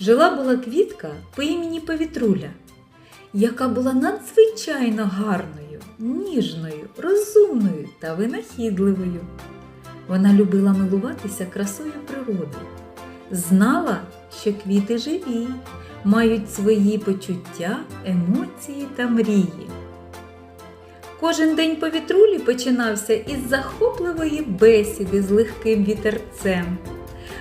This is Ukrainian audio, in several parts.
Жила була квітка по імені Повітруля, яка була надзвичайно гарною, ніжною, розумною та винахідливою. Вона любила милуватися красою природи, знала, що квіти живі, мають свої почуття, емоції та мрії. Кожен день повітрулі починався із захопливої бесіди з легким вітерцем.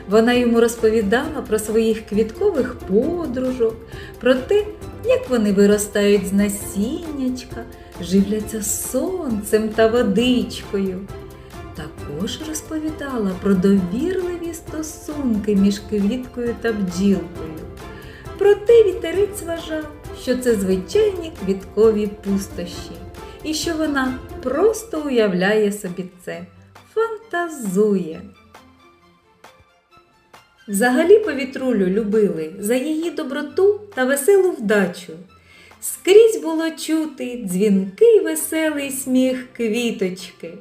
Вона йому розповідала про своїх квіткових подружок, про те, як вони виростають з насіннячка, живляться сонцем та водичкою. Також розповідала про довірливі стосунки між квіткою та бджілкою. Проте вітерець вважав, що це звичайні квіткові пустощі, і що вона просто уявляє собі це, фантазує. Взагалі повітрулю любили за її доброту та веселу вдачу. Скрізь було чути дзвінкий веселий сміх квіточки.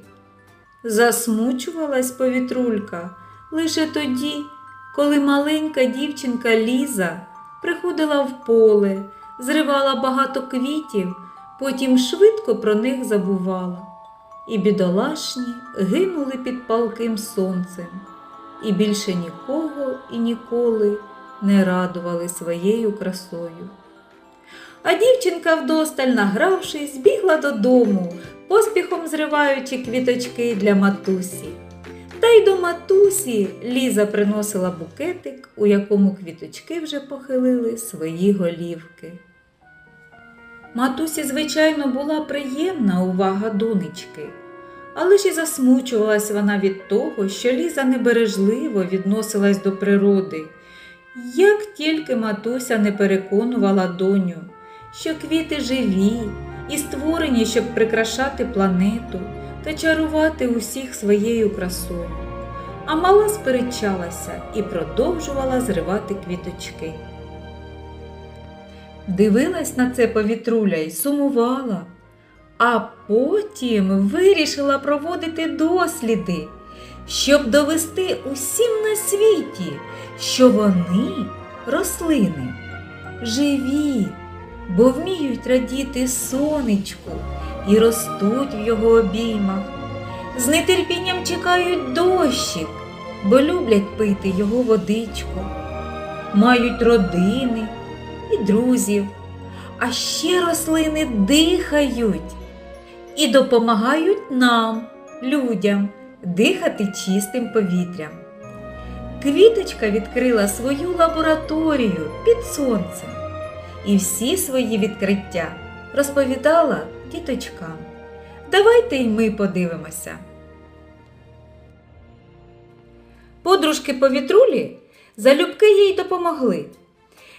Засмучувалась повітрулька лише тоді, коли маленька дівчинка Ліза приходила в поле, зривала багато квітів, потім швидко про них забувала. І бідолашні гинули під палким сонцем, і більше нікого і ніколи не радували своєю красою. А дівчинка вдосталь награвшись, бігла додому, поспіхом зриваючи квіточки для матусі. Та й до матусі Ліза приносила букетик, у якому квіточки вже похилили свої голівки. Матусі, звичайно, була приємна увага донечки, але ж і засмучувалась вона від того, що Ліза небережливо відносилась до природи. Як тільки матуся не переконувала доню, що квіти живі і створені, щоб прикрашати планету та чарувати усіх своєю красою. А мала сперечалася і продовжувала зривати квіточки. Дивилась на це повітруля й сумувала, а потім вирішила проводити досліди, щоб довести усім на світі, що вони, рослини, живі, бо вміють радіти сонечку і ростуть в його обіймах. З нетерпінням чекають дощик, бо люблять пити його водичку, мають родини і друзів, а ще рослини дихають і допомагають нам, людям, дихати чистим повітрям. Квіточка відкрила свою лабораторію під сонцем і всі свої відкриття розповідала діточкам. Давайте й ми подивимося. Подружки повітрулі залюбки їй допомогли.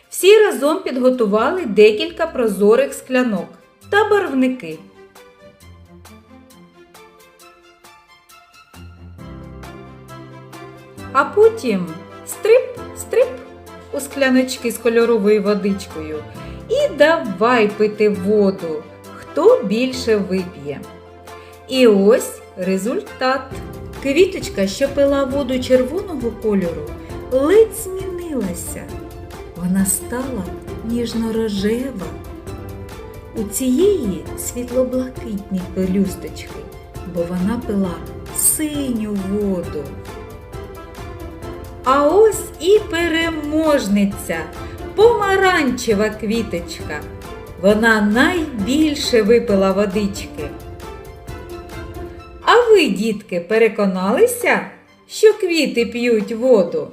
Всі разом підготували декілька прозорих склянок та барвники. А потім стрип, стрип у скляночки з кольоровою водичкою і давай пити воду, хто більше вип'є. І ось результат. Квіточка, що пила воду червоного кольору, ледь змінилася. Вона стала ніжно-рожева. У цієї світлоблакитні пелюсточки, бо вона пила синю воду. А ось і переможниця, помаранчева квіточка. Вона найбільше випила водички. А ви, дітки, переконалися, що квіти п'ють воду?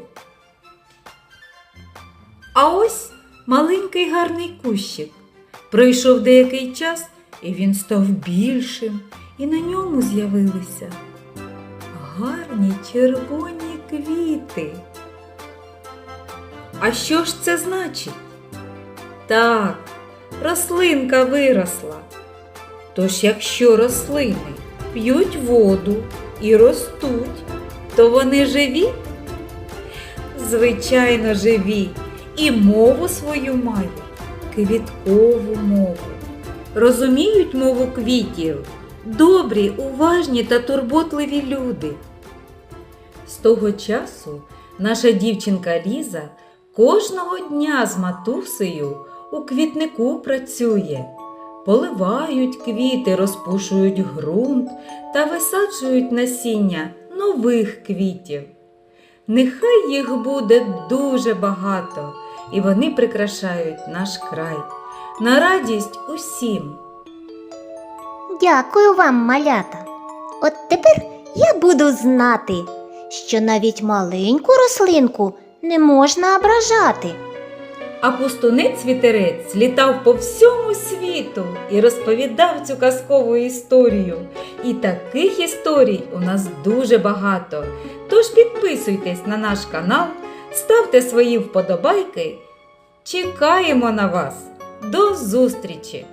А ось маленький гарний кущик. Пройшов деякий час, і він став більшим, і на ньому з'явилися гарні червоні квіти. А що ж це значить? Так, рослинка виросла. Тож, якщо рослини п'ють воду і ростуть, то вони живі? Звичайно, живі і мову свою мають, квіткову мову. Розуміють мову квітів добрі, уважні та турботливі люди. З того часу наша дівчинка Ліза кожного дня з матусею у квітнику працює. Поливають квіти, розпушують ґрунт та висаджують насіння нових квітів. Нехай їх буде дуже багато, і вони прикрашають наш край на радість усім. Дякую вам, малята. От тепер я буду знати, що навіть маленьку рослинку не можна ображати. А пустунець вітерець літав по всьому світу і розповідав цю казкову історію. І таких історій у нас дуже багато. Тож підписуйтесь на наш канал, ставте свої вподобайки. Чекаємо на вас. До зустрічі!